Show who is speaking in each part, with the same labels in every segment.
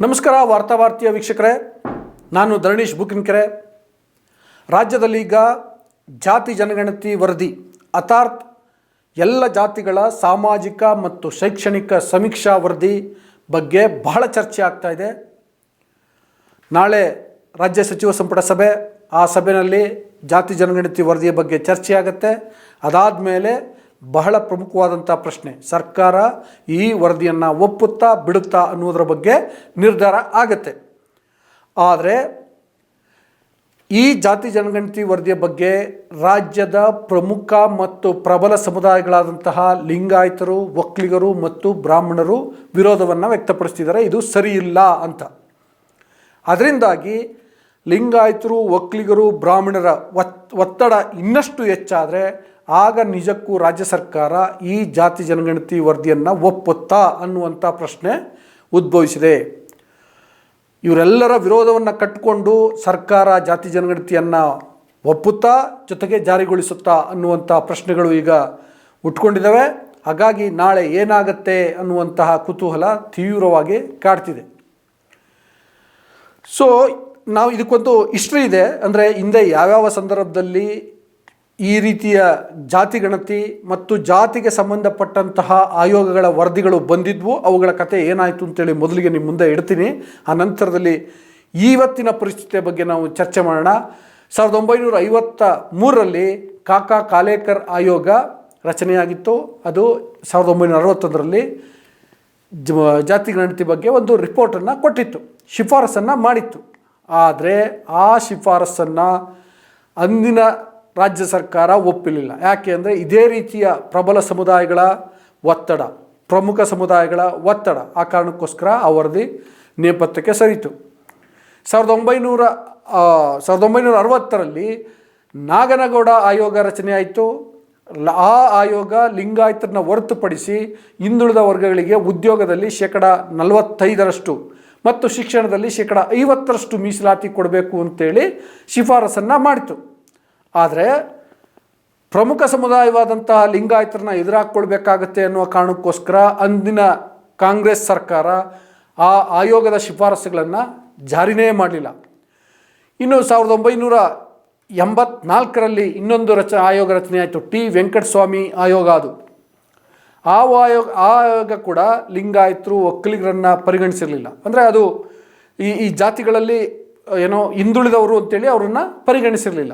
Speaker 1: ನಮಸ್ಕಾರ ವಾರ್ತಾವಾರ್ತೆಯ ವೀಕ್ಷಕರೇ. ನಾನು ಧರಣೀಶ್ ಬುಕಿನ್ಕೆರೆ. ರಾಜ್ಯದಲ್ಲಿ ಈಗ ಜಾತಿ ಜನಗಣತಿ ವರದಿ ಅಥಾರ್ಥ್ ಎಲ್ಲ ಜಾತಿಗಳ ಸಾಮಾಜಿಕ ಮತ್ತು ಶೈಕ್ಷಣಿಕ ಸಮೀಕ್ಷಾ ವರದಿ ಬಗ್ಗೆ ಬಹಳ ಚರ್ಚೆ ಆಗ್ತಾ ಇದೆ. ನಾಳೆ ರಾಜ್ಯ ಸಚಿವ ಸಂಪುಟ ಸಭೆ, ಆ ಸಭೆಯಲ್ಲಿ ಜಾತಿ ಜನಗಣತಿ ವರದಿಯ ಬಗ್ಗೆ ಚರ್ಚೆ ಆಗುತ್ತೆ ಅದಾದ ಮೇಲೆ ಬಹಳ ಪ್ರಮುಖವಾದಂಥ ಪ್ರಶ್ನೆ. ಸರ್ಕಾರ ಈ ವರದಿಯನ್ನು ಒಪ್ಪುತ್ತಾ ಬಿಡುತ್ತಾ ಅನ್ನೋದರ ಬಗ್ಗೆ ನಿರ್ಧಾರ ಆಗತ್ತೆ. ಆದರೆ ಈ ಜಾತಿ ಜನಗಣತಿ ವರದಿಯ ಬಗ್ಗೆ ರಾಜ್ಯದ ಪ್ರಮುಖ ಮತ್ತು ಪ್ರಬಲ ಸಮುದಾಯಗಳಾದಂತಹ ಲಿಂಗಾಯತರು, ಒಕ್ಕಲಿಗರು ಮತ್ತು ಬ್ರಾಹ್ಮಣರು ವಿರೋಧವನ್ನು ವ್ಯಕ್ತಪಡಿಸ್ತಿದ್ದಾರೆ. ಇದು ಸರಿಯಿಲ್ಲ ಅಂತ. ಅದರಿಂದಾಗಿ ಲಿಂಗಾಯತರು, ಒಕ್ಕಲಿಗರು, ಬ್ರಾಹ್ಮಣರ ಒತ್, ಒತ್ತಡ ಇನ್ನಷ್ಟು ಹೆಚ್ಚಾದರೆ ಆಗ ನಿಜಕ್ಕೂ ರಾಜ್ಯ ಸರ್ಕಾರ ಈ ಜಾತಿ ಜನಗಣತಿ ವರದಿಯನ್ನು ಒಪ್ಪುತ್ತಾ ಅನ್ನುವಂಥ ಪ್ರಶ್ನೆ ಉದ್ಭವಿಸಿದೆ. ಇವರೆಲ್ಲರ ವಿರೋಧವನ್ನು ಕಟ್ಟಿಕೊಂಡು ಸರ್ಕಾರ ಜಾತಿ ಜನಗಣತಿಯನ್ನು ಒಪ್ಪುತ್ತಾ ಜೊತೆಗೆ ಜಾರಿಗೊಳಿಸುತ್ತಾ ಅನ್ನುವಂಥ ಪ್ರಶ್ನೆಗಳು ಈಗ ಉಟ್ಕೊಂಡಿದ್ದಾವೆ. ಹಾಗಾಗಿ ನಾಳೆ ಏನಾಗತ್ತೆ ಅನ್ನುವಂತಹ ಕುತೂಹಲ ತೀವ್ರವಾಗಿ ಕಾಡ್ತಿದೆ. ಸೊ ನಾವು ಇದಕ್ಕೊಂದು ಹಿಸ್ಟ್ರಿ ಇದೆ. ಅಂದರೆ ಹಿಂದೆ ಯಾವ್ಯಾವ ಸಂದರ್ಭದಲ್ಲಿ ಈ ರೀತಿಯ ಜಾತಿ ಗಣತಿ ಮತ್ತು ಜಾತಿಗೆ ಸಂಬಂಧಪಟ್ಟಂತಹ ಆಯೋಗಗಳ ವರದಿಗಳು ಬಂದಿದ್ವು. ಅವುಗಳ ಕತೆ ಏನಾಯಿತು ಅಂತೇಳಿ ಮೊದಲಿಗೆ ನಿಮ್ಮ ಮುಂದೆ ಇಡ್ತೀನಿ. ಆ ನಂತರದಲ್ಲಿ ಇವತ್ತಿನ ಪರಿಸ್ಥಿತಿಯ ಬಗ್ಗೆ ನಾವು ಚರ್ಚೆ ಮಾಡೋಣ. ಸಾವಿರದ ಒಂಬೈನೂರ ಐವತ್ತ ಮೂರರಲ್ಲಿ ಕಾಕಾ ಕಾಲೇಕರ್ ಆಯೋಗ ರಚನೆಯಾಗಿತ್ತು. ಅದು ಸಾವಿರದ ಒಂಬೈನೂರ ಅರವತ್ತೊಂದರಲ್ಲಿ ಜಾತಿ ಗಣತಿ ಬಗ್ಗೆ ಒಂದು ರಿಪೋರ್ಟನ್ನು ಕೊಟ್ಟಿತ್ತು. ಶಿಫಾರಸನ್ನು ಮಾಡಿತ್ತು. ಆದರೆ ಆ ಶಿಫಾರಸನ್ನು ಅಂದಿನ ರಾಜ್ಯ ಸರ್ಕಾರ ಒಪ್ಪಲಿಲ್ಲ. ಯಾಕೆ ಅಂದರೆ ಇದೇ ರೀತಿಯ ಪ್ರಬಲ ಸಮುದಾಯಗಳ ಒತ್ತಡ, ಪ್ರಮುಖ ಸಮುದಾಯಗಳ ಒತ್ತಡ ಆ ಕಾರಣಕ್ಕೋಸ್ಕರ ಆ ವರದಿ ನೇಪಥ್ಯಕ್ಕೆ ಸರಿತು. ಸಾವಿರದ ಒಂಬೈನೂರ ಸಾವಿರದ ಒಂಬೈನೂರ ಅರವತ್ತರಲ್ಲಿ ನಾಗನಗೌಡ ಆಯೋಗ ರಚನೆಯಾಯಿತು ಆ ಆಯೋಗ ಲಿಂಗಾಯತರನ್ನ ಹೊರತುಪಡಿಸಿ ಹಿಂದುಳಿದ ವರ್ಗಗಳಿಗೆ ಉದ್ಯೋಗದಲ್ಲಿ ಶೇಕಡ ನಲವತ್ತೈದರಷ್ಟು ಮತ್ತು ಶಿಕ್ಷಣದಲ್ಲಿ ಶೇಕಡ ಐವತ್ತರಷ್ಟು ಮೀಸಲಾತಿ ಕೊಡಬೇಕು ಅಂತೇಳಿ ಶಿಫಾರಸನ್ನು ಮಾಡಿತು. ಆದರೆ ಪ್ರಮುಖ ಸಮುದಾಯವಾದಂತಹ ಲಿಂಗಾಯತರನ್ನ ಎದುರಾಕೊಳ್ಬೇಕಾಗತ್ತೆ ಅನ್ನುವ ಕಾರಣಕ್ಕೋಸ್ಕರ ಅಂದಿನ ಕಾಂಗ್ರೆಸ್ ಸರ್ಕಾರ ಆ ಆಯೋಗದ ಶಿಫಾರಸುಗಳನ್ನು ಜಾರಿನೇ ಮಾಡಲಿಲ್ಲ. ಇನ್ನು ಸಾವಿರದ ಒಂಬೈನೂರ ಎಂಬತ್ನಾಲ್ಕರಲ್ಲಿ ಇನ್ನೊಂದು ರಚ, ಆಯೋಗ ರಚನೆ ಆಯಿತು, ಟಿ. ವೆಂಕಟಸ್ವಾಮಿ ಆಯೋಗ ಅದು. ಆ ಆಯೋಗ ಆ ಆಯೋಗ ಕೂಡ ಲಿಂಗಾಯತರು, ಒಕ್ಕಲಿಗರನ್ನು ಪರಿಗಣಿಸಿರಲಿಲ್ಲ. ಅಂದರೆ ಅದು ಈ ಈ ಜಾತಿಗಳಲ್ಲಿ ಏನೋ ಹಿಂದುಳಿದವರು ಅಂತೇಳಿ ಅವರನ್ನು ಪರಿಗಣಿಸಿರಲಿಲ್ಲ.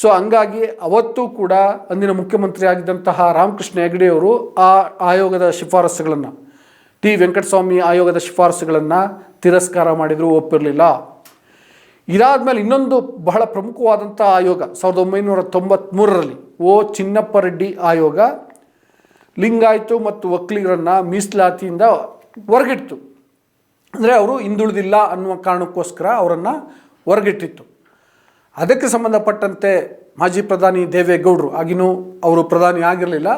Speaker 1: ಸೊ ಹಂಗಾಗಿ ಅವತ್ತು ಕೂಡ ಅಂದಿನ ಮುಖ್ಯಮಂತ್ರಿ ಆಗಿದ್ದಂತಹ ರಾಮಕೃಷ್ಣ ಹೆಗಡೆಯವರು ಆ ಆಯೋಗದ ಶಿಫಾರಸುಗಳನ್ನು, ಟಿ ವೆಂಕಟಸ್ವಾಮಿ ಆಯೋಗದ ಶಿಫಾರಸುಗಳನ್ನು ತಿರಸ್ಕಾರ ಮಾಡಿದರೂ, ಒಪ್ಪಿರಲಿಲ್ಲ. ಇದಾದಮೇಲೆ ಇನ್ನೊಂದು ಬಹಳ ಪ್ರಮುಖವಾದಂಥ ಆಯೋಗ ಸಾವಿರದ ಒಂಬೈನೂರ ತೊಂಬತ್ತ್ಮೂರರಲ್ಲಿ ಓ ಚಿನ್ನಪ್ಪ ರೆಡ್ಡಿ ಆಯೋಗ ಲಿಂಗಾಯಿತು ಮತ್ತು ಒಕ್ಕಲಿಗರನ್ನು ಮೀಸಲಾತಿಯಿಂದ ಹೊರಗಿಡ್ತು. ಅಂದರೆ ಅವರು ಹಿಂದುಳಿದಿಲ್ಲ ಅನ್ನುವ ಕಾರಣಕ್ಕೋಸ್ಕರ ಅವರನ್ನು ಹೊರಗಿಟ್ಟಿತ್ತು. ಅದಕ್ಕೆ ಸಂಬಂಧಪಟ್ಟಂತೆ ಮಾಜಿ ಪ್ರಧಾನಿ ದೇವೇಗೌಡರು, ಆಗಿನೂ ಅವರು ಪ್ರಧಾನಿ ಆಗಿರಲಿಲ್ಲ.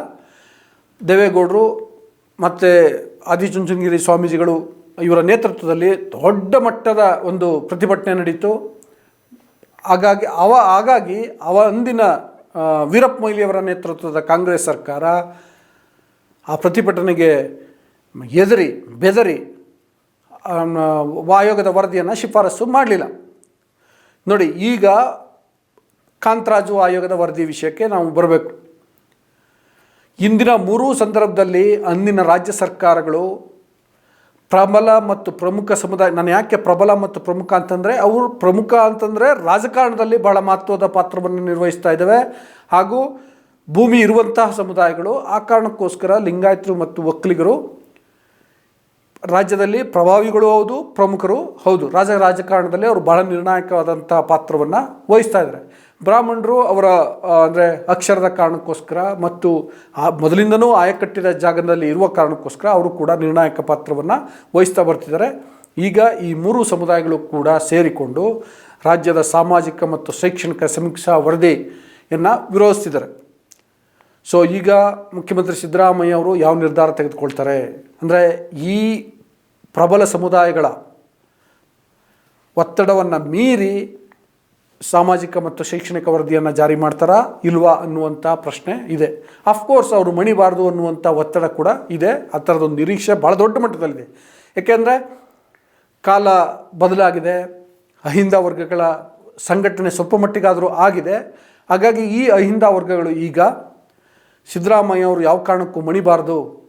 Speaker 1: ದೇವೇಗೌಡರು ಮತ್ತು ಆದಿಚುಂಚನಗಿರಿ ಸ್ವಾಮೀಜಿಗಳು ಇವರ ನೇತೃತ್ವದಲ್ಲಿ ದೊಡ್ಡ ಮಟ್ಟದ ಒಂದು ಪ್ರತಿಭಟನೆ ನಡೀತು. ಹಾಗಾಗಿ ಅವ ಹಾಗಾಗಿ ಅವ ಅಂದಿನ ವೀರಪ್ಪ ಮೊಯ್ಲಿಯವರ ನೇತೃತ್ವದ ಕಾಂಗ್ರೆಸ್ ಸರ್ಕಾರ ಆ ಪ್ರತಿಭಟನೆಗೆ ಎದರಿ, ಬೆದರಿ ಆಯೋಗದ ವರದಿಯನ್ನು ಶಿಫಾರಸು ಮಾಡಲಿಲ್ಲ. ನೋಡಿ, ಈಗ ಕಾಂತರಾಜು ಆಯೋಗದ ವರದಿ ವಿಷಯಕ್ಕೆ ನಾವು ಬರಬೇಕು. ಇಂದಿನ ಮೂರೂ ಸಂದರ್ಭದಲ್ಲಿ ಅಂದಿನ ರಾಜ್ಯ ಸರ್ಕಾರಗಳು ಪ್ರಬಲ ಮತ್ತು ಪ್ರಮುಖ ಸಮುದಾಯ, ನಾನು ಯಾಕೆ ಪ್ರಬಲ ಮತ್ತು ಪ್ರಮುಖ ಅಂತಂದರೆ, ಅವರು ಪ್ರಮುಖ ಅಂತಂದರೆ ರಾಜಕಾರಣದಲ್ಲಿ ಬಹಳ ಮಹತ್ವದ ಪಾತ್ರವನ್ನು ನಿರ್ವಹಿಸ್ತಾ ಇದ್ದಾವೆ. ಹಾಗೂ ಭೂಮಿ ಇರುವಂತಹ ಸಮುದಾಯಗಳು ಆ ಕಾರಣಕ್ಕೋಸ್ಕರ ಲಿಂಗಾಯತರು ಮತ್ತು ಒಕ್ಕಲಿಗರು ರಾಜ್ಯದಲ್ಲಿ ಪ್ರಭಾವಿಗಳು ಹೌದು, ಪ್ರಮುಖರು ಹೌದು. ರಾಜ ರಾಜಕಾರಣದಲ್ಲಿ ಅವರು ಬಹಳ ನಿರ್ಣಾಯಕವಾದಂಥ ಪಾತ್ರವನ್ನು ವಹಿಸ್ತಾ ಇದ್ದಾರೆ. ಬ್ರಾಹ್ಮಣರು ಅವರ ಅಂದರೆ ಅಕ್ಷರದ ಕಾರಣಕ್ಕೋಸ್ಕರ ಮತ್ತು ಆ, ಮೊದಲಿಂದನೂ ಆಯಕಟ್ಟಿದ ಜಾಗದಲ್ಲಿ ಇರುವ ಕಾರಣಕ್ಕೋಸ್ಕರ ಅವರು ಕೂಡ ನಿರ್ಣಾಯಕ ಪಾತ್ರವನ್ನು ವಹಿಸ್ತಾ ಬರ್ತಿದ್ದಾರೆ. ಈಗ ಈ ಮೂರು ಸಮುದಾಯಗಳು ಕೂಡ ಸೇರಿಕೊಂಡು ರಾಜ್ಯದ ಸಾಮಾಜಿಕ ಮತ್ತು ಶೈಕ್ಷಣಿಕ ಸಮೀಕ್ಷಾ ವರದಿಯನ್ನು ವಿರೋಧಿಸ್ತಿದ್ದಾರೆ. ಸೊ ಈಗ ಮುಖ್ಯಮಂತ್ರಿ ಸಿದ್ದರಾಮಯ್ಯ ಅವರು ಯಾವ ನಿರ್ಧಾರ ತೆಗೆದುಕೊಳ್ತಾರೆ? ಅಂದರೆ ಈ ಪ್ರಬಲ ಸಮುದಾಯಗಳ ಒತ್ತಡವನ್ನು ಮೀರಿ ಸಾಮಾಜಿಕ ಮತ್ತು ಶೈಕ್ಷಣಿಕ ವರದಿಯನ್ನು ಜಾರಿ ಮಾಡ್ತಾರಾ ಇಲ್ವಾ ಅನ್ನುವಂಥ ಪ್ರಶ್ನೆ ಇದೆ. ಅಫ್ಕೋರ್ಸ್ ಅವರು ಮಣಿಬಾರ್ದು ಅನ್ನುವಂಥ ಒತ್ತಡ ಕೂಡ ಇದೆ. ಆ ಥರದೊಂದು ನಿರೀಕ್ಷೆ ಭಾಳ ದೊಡ್ಡ ಮಟ್ಟದಲ್ಲಿದೆ. ಏಕೆಂದರೆ ಕಾಲ ಬದಲಾಗಿದೆ, ಅಹಿಂದ ವರ್ಗಗಳ ಸಂಘಟನೆ ಸ್ವಲ್ಪ ಮಟ್ಟಿಗಾದರೂ ಆಗಿದೆ. ಹಾಗಾಗಿ ಈ ಅಹಿಂದ ವರ್ಗಗಳು ಈಗ ಸಿದ್ದರಾಮಯ್ಯ ಅವರು ಯಾವ ಕಾರಣಕ್ಕೂ ಮಣಿಬಾರ್ದು.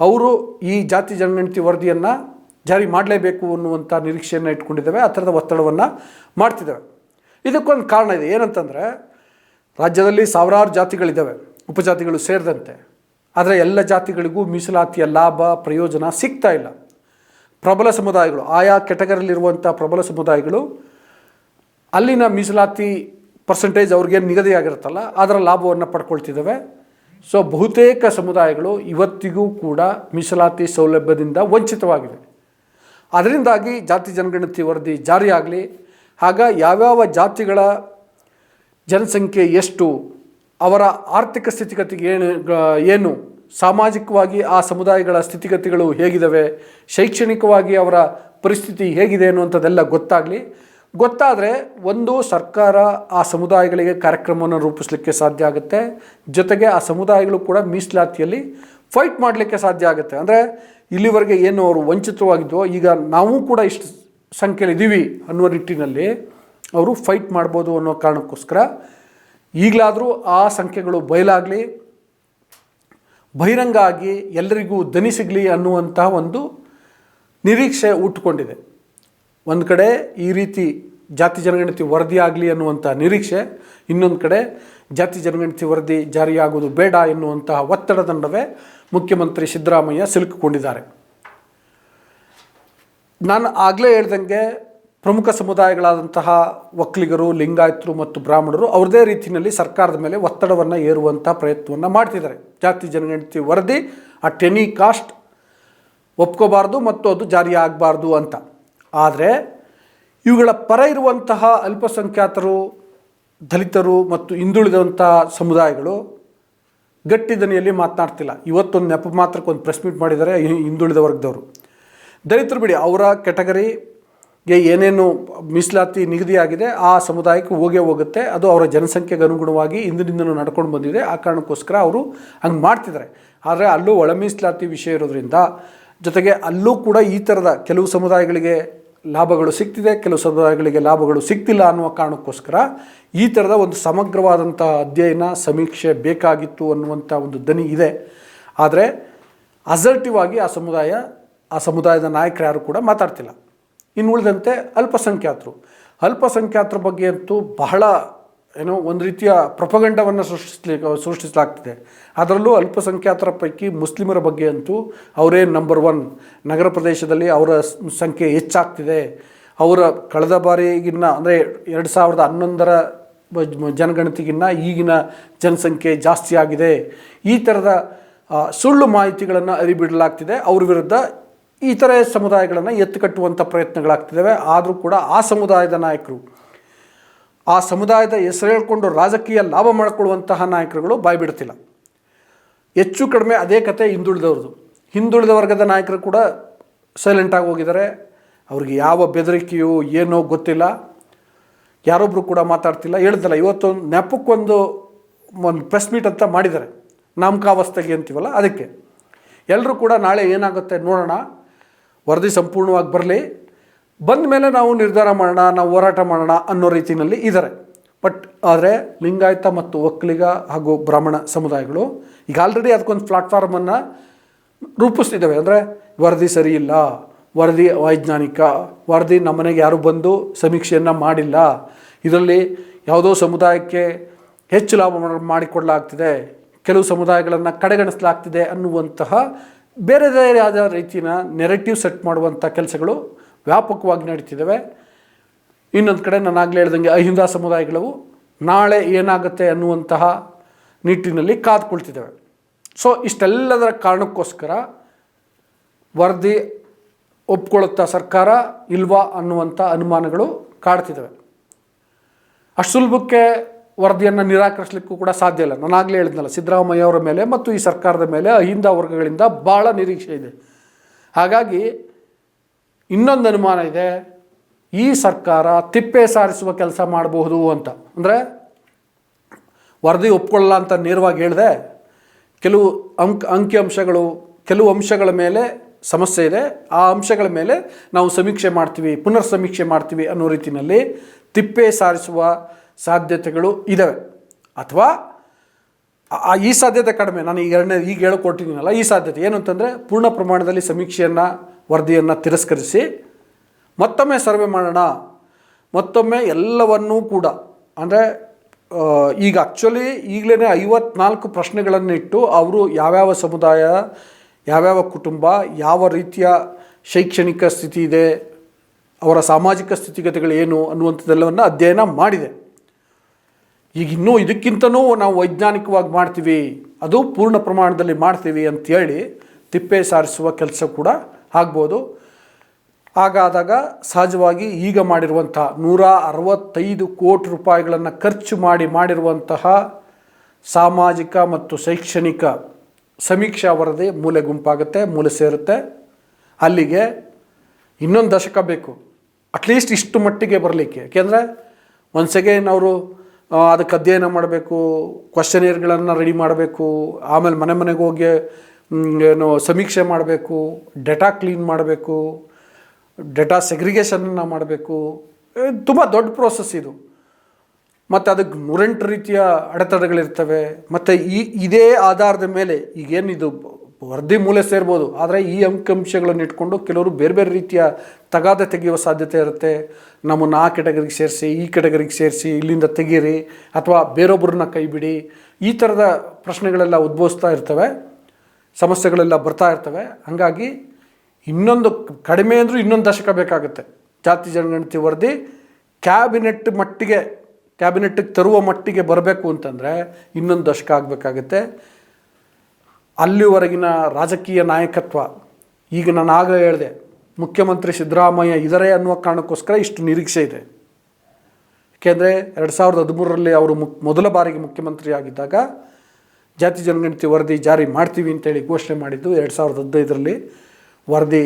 Speaker 1: ಅವರು ಈ ಜಾತಿ ಜನಗಣತಿ ವರದಿಯನ್ನು ಜಾರಿ ಮಾಡಲೇಬೇಕು ಅನ್ನುವಂಥ ನಿರೀಕ್ಷೆಯನ್ನು ಇಟ್ಕೊಂಡಿದ್ದೇವೆ. ಆ ಥರದ ಒತ್ತಡವನ್ನು ಮಾಡ್ತಿದ್ದೇವೆ ಇದಕ್ಕೊಂದು ಕಾರಣ ಇದೆ. ಏನಂತಂದರೆ, ರಾಜ್ಯದಲ್ಲಿ ಸಾವಿರಾರು ಜಾತಿಗಳಿದ್ದಾವೆ. ಉಪಜಾತಿಗಳು ಸೇರಿದಂತೆ. ಆದರೆ ಎಲ್ಲ ಜಾತಿಗಳಿಗೂ ಮೀಸಲಾತಿಯ ಲಾಭ, ಪ್ರಯೋಜನ ಸಿಗ್ತಾ ಇಲ್ಲ. ಪ್ರಬಲ ಸಮುದಾಯಗಳು, ಆಯಾ ಕೆಟಗರಿಲಿರುವಂಥ ಪ್ರಬಲ ಸಮುದಾಯಗಳು ಅಲ್ಲಿನ ಮೀಸಲಾತಿ ಪರ್ಸೆಂಟೇಜ್ ಅವ್ರಿಗೆ ನಿಗದಿಯಾಗಿರುತ್ತಲ್ಲ, ಅದರ ಲಾಭವನ್ನು ಪಡ್ಕೊಳ್ತಿದ್ದಾವೆ. ಸೊ ಬಹುತೇಕ ಸಮುದಾಯಗಳು ಇವತ್ತಿಗೂ ಕೂಡ ಮೀಸಲಾತಿ ಸೌಲಭ್ಯದಿಂದ ವಂಚಿತವಾಗಿವೆ. ಅದರಿಂದಾಗಿ ಜಾತಿ ಜನಗಣತಿ ವರದಿ ಜಾರಿಯಾಗಲಿ, ಆಗ ಯಾವ್ಯಾವ ಜಾತಿಗಳ ಜನಸಂಖ್ಯೆ ಎಷ್ಟು, ಅವರ ಆರ್ಥಿಕ ಸ್ಥಿತಿಗತಿಗೆ ಏನು ಏನು, ಸಾಮಾಜಿಕವಾಗಿ ಆ ಸಮುದಾಯಗಳ ಸ್ಥಿತಿಗತಿಗಳು ಹೇಗಿದ್ದಾವೆ ಶೈಕ್ಷಣಿಕವಾಗಿ ಅವರ ಪರಿಸ್ಥಿತಿ ಹೇಗಿದೆ ಅನ್ನುವಂಥದ್ದೆಲ್ಲ ಗೊತ್ತಾಗಲಿ. ಗೊತ್ತಾದರೆ ಒಂದು ಸರ್ಕಾರ ಆ ಸಮುದಾಯಗಳಿಗೆ ಕಾರ್ಯಕ್ರಮವನ್ನು ರೂಪಿಸಲಿಕ್ಕೆ ಸಾಧ್ಯ ಆಗುತ್ತೆ. ಜೊತೆಗೆ ಆ ಸಮುದಾಯಗಳು ಕೂಡ ಮೀಸಲಾತಿಯಲ್ಲಿ ಫೈಟ್ ಮಾಡಲಿಕ್ಕೆ ಸಾಧ್ಯ ಆಗುತ್ತೆ. ಅಂದರೆ ಇಲ್ಲಿವರೆಗೆ ಏನು ಅವರು ವಂಚಿತವಾಗಿದ್ದೋ ಈಗ ನಾವು ಕೂಡ ಇಷ್ಟು ಸಂಖ್ಯೆಯಲ್ಲಿ ಇದ್ದೀವಿ ಅನ್ನುವ ನಿಟ್ಟಿನಲ್ಲಿ ಅವರು ಫೈಟ್ ಮಾಡ್ಬೋದು ಅನ್ನೋ ಕಾರಣಕ್ಕೋಸ್ಕರ ಈಗಲಾದರೂ ಆ ಸಂಖ್ಯೆಗಳು ಬಯಲಾಗಲಿ, ಬಹಿರಂಗ ಆಗಿ ಎಲ್ಲರಿಗೂ ದನಿ ಸಿಗಲಿ ಅನ್ನುವಂತಹ ಒಂದು ನಿರೀಕ್ಷೆ ಹುಟ್ಟುಕೊಂಡಿದೆ ಒಂದು ಕಡೆ ಈ ರೀತಿ ಜಾತಿ ಜನಗಣತಿ ವರದಿ ಆಗಲಿ ಅನ್ನುವಂಥ ನಿರೀಕ್ಷೆ, ಇನ್ನೊಂದು ಕಡೆ ಜಾತಿ ಜನಗಣತಿ ವರದಿ ಜಾರಿಯಾಗುವುದು ಬೇಡ ಎನ್ನುವಂತಹ ಒತ್ತಡದ ನಡುವೆ ಮುಖ್ಯಮಂತ್ರಿ ಸಿದ್ದರಾಮಯ್ಯ ಸಿಲುಕಿಕೊಂಡಿದ್ದಾರೆ. ನಾನು ಆಗಲೇ ಹೇಳ್ದಂಗೆ ಪ್ರಮುಖ ಸಮುದಾಯಗಳಾದಂತಹ ಒಕ್ಕಲಿಗರು, ಲಿಂಗಾಯತರು ಮತ್ತು ಬ್ರಾಹ್ಮಣರು ಅವ್ರದೇ ರೀತಿಯಲ್ಲಿ ಸರ್ಕಾರದ ಮೇಲೆ ಒತ್ತಡವನ್ನು ಏರುವಂಥ ಪ್ರಯತ್ನವನ್ನು ಮಾಡ್ತಿದ್ದಾರೆ. ಜಾತಿ ಜನಗಣತಿ ವರದಿ ಆ ಟೆನಿ ಕಾಸ್ಟ್ ಒಪ್ಕೋಬಾರ್ದು ಮತ್ತು ಅದು ಜಾರಿಯಾಗಬಾರ್ದು ಅಂತ. ಆದರೆ ಇವುಗಳ ಪರ ಇರುವಂತಹ ಅಲ್ಪಸಂಖ್ಯಾತರು, ದಲಿತರು ಮತ್ತು ಹಿಂದುಳಿದಂತಹ ಸಮುದಾಯಗಳು ಗಟ್ಟಿ ದನಿಯಲ್ಲಿ ಮಾತನಾಡ್ತಿಲ್ಲ. ಇವತ್ತೊಂದು ನೆಪ ಮಾತ್ರಕ್ಕೆ ಒಂದು ಪ್ರೆಸ್ ಮೀಟ್ ಮಾಡಿದ್ದಾರೆ ಹಿಂದುಳಿದ ವರ್ಗದವರು. ದಲಿತರು ಬಿಡಿ, ಅವರ ಕೆಟಗರಿಗೆ ಏನೇನು ಮೀಸಲಾತಿ ನಿಗದಿಯಾಗಿದೆ ಆ ಸಮುದಾಯಕ್ಕೆ ಹೋಗೇ ಹೋಗುತ್ತೆ. ಅದು ಅವರ ಜನಸಂಖ್ಯೆಗೆ ಅನುಗುಣವಾಗಿ ಹಿಂದಿನಿಂದನೂ ನಡ್ಕೊಂಡು ಬಂದಿದೆ. ಆ ಕಾರಣಕ್ಕೋಸ್ಕರ ಅವರು ಹಂಗೆ ಮಾಡ್ತಿದ್ದಾರೆ. ಆದರೆ ಅಲ್ಲೂ ಒಳ ಮೀಸಲಾತಿ ವಿಷಯ ಇರೋದ್ರಿಂದ ಜೊತೆಗೆ ಅಲ್ಲೂ ಕೂಡ ಈ ಥರದ ಕೆಲವು ಸಮುದಾಯಗಳಿಗೆ ಲಾಭಗಳು ಸಿಗ್ತಿದೆ, ಕೆಲವು ಸಮುದಾಯಗಳಿಗೆ ಲಾಭಗಳು ಸಿಗ್ತಿಲ್ಲ ಅನ್ನುವ ಕಾರಣಕ್ಕೋಸ್ಕರ ಈ ಥರದ ಒಂದು ಸಮಗ್ರವಾದಂಥ ಅಧ್ಯಯನ, ಸಮೀಕ್ಷೆ ಬೇಕಾಗಿತ್ತು ಅನ್ನುವಂಥ ಒಂದು ದನಿ ಇದೆ. ಆದರೆ ಅಸರ್ಟಿವ್ ಆಗಿ ಆ ಸಮುದಾಯ, ಆ ಸಮುದಾಯದ ನಾಯಕರು ಯಾರು ಕೂಡ ಮಾತಾಡ್ತಿಲ್ಲ. ಇನ್ನು ಉಳಿದಂತೆ ಅಲ್ಪಸಂಖ್ಯಾತರು. ಅಲ್ಪಸಂಖ್ಯಾತರ ಬಗ್ಗೆ ಅಂತೂ ಬಹಳ ಏನೋ ಒಂದು ರೀತಿಯ ಪ್ರಪಗಂಡವನ್ನು ಸೃಷ್ಟಿಸ್ಲಿ, ಸೃಷ್ಟಿಸಲಾಗ್ತಿದೆ. ಅದರಲ್ಲೂ ಅಲ್ಪಸಂಖ್ಯಾತರ ಪೈಕಿ ಮುಸ್ಲಿಮರ ಬಗ್ಗೆ ಅಂತೂ ಅವರೇ ನಂಬರ್ ಒನ್ ನಗರ ಪ್ರದೇಶದಲ್ಲಿ ಅವರ ಸಂಖ್ಯೆ ಹೆಚ್ಚಾಗ್ತಿದೆ. ಅವರ ಕಳೆದ ಬಾರಿಗಿನ್ನ ಅಂದರೆ ಎರಡು ಸಾವಿರದ ಹನ್ನೊಂದರ ಜನಗಣತಿಗಿನ್ನ ಈಗಿನ ಜನಸಂಖ್ಯೆ ಜಾಸ್ತಿ ಆಗಿದೆ. ಈ ಥರದ ಸುಳ್ಳು ಮಾಹಿತಿಗಳನ್ನು ಅರಿಬಿಡಲಾಗ್ತಿದೆ ಅವ್ರ ವಿರುದ್ಧ ಇತರೆ ಸಮುದಾಯಗಳನ್ನು ಎತ್ತುಕಟ್ಟುವಂಥ ಪ್ರಯತ್ನಗಳಾಗ್ತಿದ್ದಾವೆ ಆದರೂ ಕೂಡ ಆ ಸಮುದಾಯದ ನಾಯಕರು ಆ ಸಮುದಾಯದ ಹೆಸರು ಹೇಳ್ಕೊಂಡು ರಾಜಕೀಯ ಲಾಭ ಮಾಡಿಕೊಳ್ಳುವಂತಹ ನಾಯಕರುಗಳು ಬಾಯ್ಬಿಡ್ತಿಲ್ಲ. ಹೆಚ್ಚು ಕಡಿಮೆ ಅದೇ ಕತೆ ಹಿಂದುಳಿದವ್ರದ್ದು. ಹಿಂದುಳಿದ ವರ್ಗದ ನಾಯಕರು ಕೂಡ ಸೈಲೆಂಟಾಗಿ ಹೋಗಿದ್ದಾರೆ. ಅವ್ರಿಗೆ ಯಾವ ಬೆದರಿಕೆಯೋ ಏನೋ ಗೊತ್ತಿಲ್ಲ. ಯಾರೊಬ್ಬರು ಕೂಡ ಮಾತಾಡ್ತಿಲ್ಲ. ಹೇಳ್ದಲ್ಲ, ಇವತ್ತೊಂದು ನೆಪಕ್ಕೊಂದು ಒಂದು ಪ್ರೆಸ್ ಮೀಟ್ ಅಂತ ಮಾಡಿದ್ದಾರೆ. ನಾಮಕಾವಸ್ಥೆಗೆ ಅಂತೀವಲ್ಲ, ಅದಕ್ಕೆ. ಎಲ್ಲರೂ ಕೂಡ ನಾಳೆ ಏನಾಗುತ್ತೆ ನೋಡೋಣ. ವರದಿ ಸಂಪೂರ್ಣವಾಗಿ ಬರಲಿ. ಬಂದ ಮೇಲೆ ನಾವು ನಿರ್ಧಾರ ಮಾಡೋಣ, ನಾವು ಹೋರಾಟ ಮಾಡೋಣ ಅನ್ನೋ ರೀತಿಯಲ್ಲಿ ಇದ್ದಾರೆ. ಬಟ್ ಆದರೆ ಲಿಂಗಾಯತ ಮತ್ತು ಒಕ್ಕಲಿಗ ಹಾಗೂ ಬ್ರಾಹ್ಮಣ ಸಮುದಾಯಗಳು ಈಗ ಆಲ್ರೆಡಿ ಅದಕ್ಕೊಂದು ಪ್ಲಾಟ್ಫಾರ್ಮನ್ನು ರೂಪಿಸ್ತಿದ್ದಾವೆ. ಅಂದರೆ ವರದಿ ಸರಿ ಇಲ್ಲ, ವರದಿ ವೈಜ್ಞಾನಿಕ, ವರದಿ ನಮ್ಮನೆಗೆ ಯಾರು ಬಂದು ಸಮೀಕ್ಷೆಯನ್ನು ಮಾಡಿಲ್ಲ, ಇದರಲ್ಲಿ ಯಾವುದೋ ಸಮುದಾಯಕ್ಕೆ ಹೆಚ್ಚು ಲಾಭ ಮಾಡ್- ಮಾಡಿಕೊಡಲಾಗ್ತಿದೆ, ಕೆಲವು ಸಮುದಾಯಗಳನ್ನು ಕಡೆಗಣಿಸಲಾಗ್ತಿದೆ ಅನ್ನುವಂತಹ ಬೇರೆ ಬೇರೆ ಆದ ರೀತಿಯ ನೆರೆಟಿವ್ ಸೆಟ್ ಮಾಡುವಂಥ ಕೆಲಸಗಳು ವ್ಯಾಪಕವಾಗಿ ನಡೀತಿದ್ದಾವೆ. ಇನ್ನೊಂದು ಕಡೆ ನಾನು ಆಗಲೇ ಹೇಳ್ದಂಗೆ ಅಹಿಂದ ಸಮುದಾಯಗಳು ನಾಳೆ ಏನಾಗುತ್ತೆ ಅನ್ನುವಂತಹ ನಿಟ್ಟಿನಲ್ಲಿ ಕಾದುಕೊಳ್ತಿದ್ದಾವೆ. ಸೊ ಇಷ್ಟೆಲ್ಲದರ ಕಾರಣಕ್ಕೋಸ್ಕರ ವರದಿ ಒಪ್ಕೊಳ್ಳುತ್ತಾ ಸರ್ಕಾರ ಇಲ್ವಾ ಅನ್ನುವಂಥ ಅನುಮಾನಗಳು ಕಾಡ್ತಿದ್ದಾವೆ. ಅಷ್ಟು ಸುಲಭಕ್ಕೆ ವರದಿಯನ್ನು ನಿರಾಕರಿಸಲಿಕ್ಕೂ ಕೂಡ ಸಾಧ್ಯ ಇಲ್ಲ. ನಾನಾಗಲೇ ಹೇಳಿದ್ನಲ್ಲ, ಸಿದ್ದರಾಮಯ್ಯ ಅವರ ಮೇಲೆ ಮತ್ತು ಈ ಸರ್ಕಾರದ ಮೇಲೆ ಅಹಿಂದ ವರ್ಗಗಳಿಂದ ಭಾಳ ನಿರೀಕ್ಷೆ ಇದೆ. ಹಾಗಾಗಿ ಇನ್ನೊಂದು ಅನುಮಾನ ಇದೆ, ಈ ಸರ್ಕಾರ ತಿಪ್ಪೆ ಸಾರಿಸುವ ಕೆಲಸ ಮಾಡಬಹುದು ಅಂತ. ಅಂದರೆ, ವರದಿ ಒಪ್ಕೊಳ್ಳಲ್ಲ ಅಂತ ನೇರವಾಗಿ ಹೇಳಿದೆ, ಕೆಲವು ಅಂಕ್ ಅಂಶಗಳು ಕೆಲವು ಅಂಶಗಳ ಮೇಲೆ ಸಮಸ್ಯೆ ಇದೆ. ಆ ಅಂಶಗಳ ಮೇಲೆ ನಾವು ಸಮೀಕ್ಷೆ ಮಾಡ್ತೀವಿ ಪುನರ್ ಸಮೀಕ್ಷೆ ಮಾಡ್ತೀವಿ ಅನ್ನೋ ರೀತಿಯಲ್ಲಿ ತಿಪ್ಪೆ ಸಾರಿಸುವ ಸಾಧ್ಯತೆಗಳು ಇದ್ದಾವೆ ಅಥವಾ, ಆ, ಈ ಸಾಧ್ಯತೆ ಕಡಿಮೆ. ನಾನು ಈಗ ಎರಡನೇ, ಈಗ ಹೇಳಿಕೊಟ್ಟಿದ್ದೀನಲ್ಲ, ಈ ಸಾಧ್ಯತೆ. ಏನು ಅಂತಂದರೆ, ಪೂರ್ಣ ಪ್ರಮಾಣದಲ್ಲಿ ಸಮೀಕ್ಷೆಯನ್ನು ವರದಿಯನ್ನು ತಿರಸ್ಕರಿಸಿ ಮತ್ತೊಮ್ಮೆ ಸರ್ವೆ ಮಾಡೋಣ. ಮತ್ತೊಮ್ಮೆ ಎಲ್ಲವನ್ನೂ ಕೂಡ, ಅಂದರೆ ಈಗ ಆ್ಯಕ್ಚುಲಿ ಈಗಲೇ ಐವತ್ನಾಲ್ಕು ಪ್ರಶ್ನೆಗಳನ್ನು ಇಟ್ಟು ಅವರು ಯಾವ್ಯಾವ ಸಮುದಾಯ, ಯಾವ್ಯಾವ ಕುಟುಂಬ, ಯಾವ ರೀತಿಯ ಶೈಕ್ಷಣಿಕ ಸ್ಥಿತಿ ಇದೆ, ಅವರ ಸಾಮಾಜಿಕ ಸ್ಥಿತಿಗತಿಗಳು ಏನು ಅನ್ನುವಂಥದ್ದೆಲ್ಲವನ್ನು ಅಧ್ಯಯನ ಮಾಡಿದೆ. ಈಗ ಇನ್ನೂ ಇದಕ್ಕಿಂತನೂ ನಾವು ವೈಜ್ಞಾನಿಕವಾಗಿ ಮಾಡ್ತೀವಿ, ಅದು ಪೂರ್ಣ ಪ್ರಮಾಣದಲ್ಲಿ ಮಾಡ್ತೀವಿ ಅಂತೇಳಿ ತಿಪ್ಪೆ ಸಾರಿಸುವ ಕೆಲಸ ಕೂಡ ಆಗ್ಬೋದು ಹಾಗಾದಾಗ ಸಹಜವಾಗಿ ಈಗ ಮಾಡಿರುವಂತಹ ನೂರ ಅರವತ್ತೈದು ಕೋಟಿ ರೂಪಾಯಿಗಳನ್ನು ಖರ್ಚು ಮಾಡಿ ಮಾಡಿರುವಂತಹ ಸಾಮಾಜಿಕ ಮತ್ತು ಶೈಕ್ಷಣಿಕ ಸಮೀಕ್ಷಾ ವರದಿ ಮೂಲೆ ಗುಂಪಾಗುತ್ತೆ, ಮೂಲೆ ಸೇರುತ್ತೆ. ಅಲ್ಲಿಗೆ ಇನ್ನೊಂದು ದಶಕ ಬೇಕು. ಅಟ್ಲೀಸ್ಟ್ ಇಷ್ಟು ಮಟ್ಟಿಗೆ ಬರಲಿಕ್ಕೆ. ಯಾಕೆಂದರೆ ಒಂದು ಸೆಕೆಂಡ್ ಅವರು ಅದಕ್ಕೆ ಅಧ್ಯಯನ ಮಾಡಬೇಕು ಕ್ವಶನೇರ್ಗಳನ್ನು ರೆಡಿ ಮಾಡಬೇಕು, ಆಮೇಲೆ ಮನೆ ಮನೆಗೆ ಹೋಗಿ ಏನು ಸಮೀಕ್ಷೆ ಮಾಡಬೇಕು ಡೇಟಾ ಕ್ಲೀನ್ ಮಾಡಬೇಕು ಡೇಟಾ ಸೆಗ್ರಿಗೇಷನನ್ನು ಮಾಡಬೇಕು. ತುಂಬ ದೊಡ್ಡ ಪ್ರೋಸೆಸ್ ಇದು. ಮತ್ತು ಅದಕ್ಕೆ ನೂರೆಂಟು ರೀತಿಯ ಅಡೆತಡೆಗಳಿರ್ತವೆ. ಮತ್ತು ಈ, ಇದೇ ಆಧಾರದ ಮೇಲೆ ಈಗೇನಿದು ವರದಿ ಮೂಲೆ ಸೇರ್ಬೋದು. ಆದರೆ ಈ ಅಂಕಿಅಂಶಗಳನ್ನು ಇಟ್ಕೊಂಡು ಕೆಲವರು ಬೇರೆ ಬೇರೆ ರೀತಿಯ ತಗಾದೆ ತೆಗೆಯುವ ಸಾಧ್ಯತೆ ಇರುತ್ತೆ. ನಮ್ಮನ್ನು ಆ ಕೆಟಗರಿಗೆ ಸೇರಿಸಿ, ಈ ಕೆಟಗರಿಗೆ ಸೇರಿಸಿ, ಇಲ್ಲಿಂದ ತೆಗೀರಿ, ಅಥವಾ ಬೇರೊಬ್ಬರನ್ನ ಕೈ ಬಿಡಿ ಈ ಥರದ ಪ್ರಶ್ನೆಗಳೆಲ್ಲ ಉದ್ಭವಿಸ್ತಾ ಇರ್ತವೆ. ಸಮಸ್ಯೆಗಳೆಲ್ಲ ಬರ್ತಾ ಇರ್ತವೆ. ಹಾಗಾಗಿ ಇನ್ನೊಂದು ಕಡಿಮೆ ಅಂದರೂ ಇನ್ನೊಂದು ದಶಕ ಬೇಕಾಗುತ್ತೆ. ಜಾತಿ, ಜನಗಣತಿ ವರದಿ ಕ್ಯಾಬಿನೆಟ್ ಮಟ್ಟಿಗೆ ಕ್ಯಾಬಿನೆಟ್ಟಿಗೆ ತರುವ ಮಟ್ಟಿಗೆ ಬರಬೇಕು ಅಂತಂದರೆ ಇನ್ನೊಂದು ದಶಕ ಆಗಬೇಕಾಗುತ್ತೆ. ಅಲ್ಲಿವರೆಗಿನ ರಾಜಕೀಯ ನಾಯಕತ್ವ, ಈಗ ನಾನು ಆಗ ಹೇಳಿದೆ, ಮುಖ್ಯಮಂತ್ರಿ ಸಿದ್ದರಾಮಯ್ಯ ಇದರೇ ಅನ್ನುವ ಕಾರಣಕ್ಕೋಸ್ಕರ ಇಷ್ಟು ನಿರೀಕ್ಷೆ ಇದೆ. ಏಕೆಂದರೆ ಎರಡು ಸಾವಿರದ ಹದಿಮೂರರಲ್ಲಿ ಅವರು ಮುಕ್ ಮೊದಲ ಬಾರಿಗೆ ಮುಖ್ಯಮಂತ್ರಿ ಆಗಿದ್ದಾಗ ಜಾತಿ ಜನಗಣತಿ ವರದಿ ಜಾರಿ ಮಾಡ್ತೀವಿ ಅಂತೇಳಿ ಘೋಷಣೆ ಮಾಡಿದ್ದು ಎರಡು ಸಾವಿರದ ಹದಿನೈದರಲ್ಲಿ ವರದಿ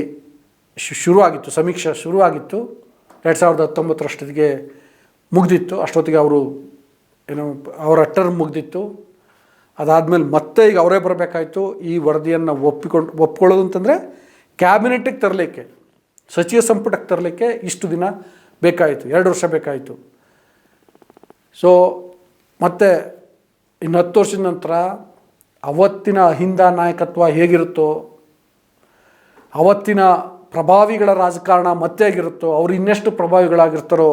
Speaker 1: ಶುರುವಾಗಿತ್ತು, ಸಮೀಕ್ಷೆ ಶುರುವಾಗಿತ್ತು. ಎರಡು ಸಾವಿರದ ಹತ್ತೊಂಬತ್ತರಷ್ಟೊತ್ತಿಗೆ ಮುಗ್ದಿತ್ತು. ಅಷ್ಟೊತ್ತಿಗೆ ಅವರು ಏನು ಅವರ ಟರ್ಮ್ ಮುಗ್ದಿತ್ತು. ಅದಾದಮೇಲೆ ಮತ್ತೆ ಈಗ ಅವರೇ ಬರಬೇಕಾಯ್ತು. ಈ ವರದಿಯನ್ನು ಒಪ್ಪಿಕೊಂಡು, ಒಪ್ಕೊಳ್ಳೋದು ಅಂತಂದರೆ ಕ್ಯಾಬಿನೆಟ್ಟಿಗೆ ತರಲಿಕ್ಕೆ, ಸಚಿವ ಸಂಪುಟಕ್ಕೆ ತರಲಿಕ್ಕೆ ಇಷ್ಟು ದಿನ ಬೇಕಾಯಿತು. ಎರಡು ವರ್ಷ ಬೇಕಾಯಿತು. ಸೊ ಮತ್ತು ಇನ್ನು ಹತ್ತು ವರ್ಷದ ನಂತರ ಅವತ್ತಿನ ಅಹಿಂದ ನಾಯಕತ್ವ ಹೇಗಿರುತ್ತೋ, ಅವತ್ತಿನ ಪ್ರಭಾವಿಗಳ ರಾಜಕಾರಣ ಮತ್ತೆ ಆಗಿರುತ್ತೋ ಅವ್ರು ಇನ್ನೆಷ್ಟು ಪ್ರಭಾವಿಗಳಾಗಿರ್ತಾರೋ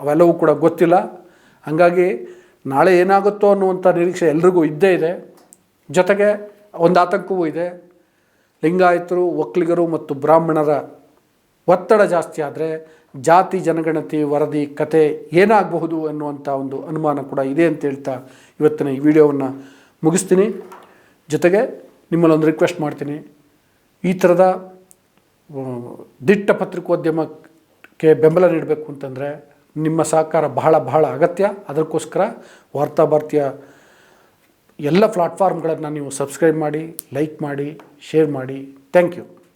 Speaker 1: ಅವೆಲ್ಲವೂ ಕೂಡ ಗೊತ್ತಿಲ್ಲ. ಹಾಗಾಗಿ ನಾಳೆ ಏನಾಗುತ್ತೋ ಅನ್ನುವಂಥ ನಿರೀಕ್ಷೆ ಎಲ್ರಿಗೂ ಇದ್ದೇ ಇದೆ. ಜೊತೆಗೆ ಒಂದು ಆತಂಕವೂ ಇದೆ. ಲಿಂಗಾಯತರು, ಒಕ್ಕಲಿಗರು ಮತ್ತು ಬ್ರಾಹ್ಮಣರ ಒತ್ತಡ ಜಾಸ್ತಿ ಆದರೆ ಜಾತಿ, ಜನಗಣತಿ, ವರದಿ, ಕತೆ ಏನಾಗಬಹುದು ಅನ್ನುವಂಥ ಒಂದು ಅನುಮಾನ ಕೂಡ ಇದೆ ಅಂತ ಹೇಳ್ತಾ ಇವತ್ತಿನ ಈ ವಿಡಿಯೋವನ್ನು ಮುಗಿಸ್ತೀನಿ. ಜೊತೆಗೆ ನಿಮ್ಮಲ್ಲೊಂದು ರಿಕ್ವೆಸ್ಟ್ ಮಾಡ್ತೀನಿ. ಈ ಥರದ ದಿಟ್ಟ ಪತ್ರಿಕೋದ್ಯಮಕ್ಕೆ ಬೆಂಬಲ ನೀಡಬೇಕು ಅಂತಂದರೆ ನಿಮ್ಮ ಸಹಕಾರ ಬಹಳ ಬಹಳ ಅಗತ್ಯ. ಅದಕ್ಕೋಸ್ಕರ ವಾರ್ತಾ ಭಾರತೀಯ ಎಲ್ಲ ಪ್ಲಾಟ್ಫಾರ್ಮ್ಗಳನ್ನು ನೀವು ಸಬ್ಸ್ಕ್ರೈಬ್ ಮಾಡಿ ಲೈಕ್ ಮಾಡಿ ಶೇರ್ ಮಾಡಿ. Thank you